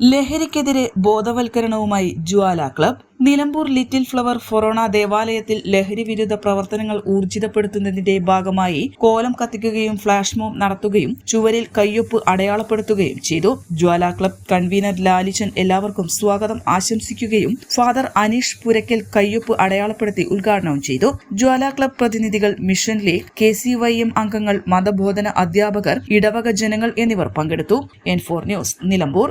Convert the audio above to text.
ലഹരിക്കെതിരെ ബോധവൽക്കരണവുമായി Jwala club. Nilambur little flower forane ദേവാലയത്തിൽ ലഹരി വിരുദ്ധ പ്രവർത്തനങ്ങൾ ഊർജിതപ്പെടുത്തുന്നതിന്റെ ഭാഗമായി കോലം കത്തിക്കുകയും ഫ്ളാഷ് മോം നടത്തുകയും ചുവരിൽ കയ്യൊപ്പ് അടയാളപ്പെടുത്തുകയും ചെയ്തു. ജ്വാല ക്ലബ് കൺവീനർ ലാലിച്ചൻ എല്ലാവർക്കും സ്വാഗതം ആശംസിക്കുകയും ഫാദർ അനീഷ് പുരക്കൽ കയ്യൊപ്പ് അടയാളപ്പെടുത്തി ഉദ്ഘാടനവും ചെയ്തു. ജ്വാല ക്ലബ് പ്രതിനിധികൾ mission league K C Y M അംഗങ്ങൾ മതബോധന അധ്യാപകർ ഇടവക ജനങ്ങൾ എന്നിവർ പങ്കെടുത്തു. N four news Nilambur.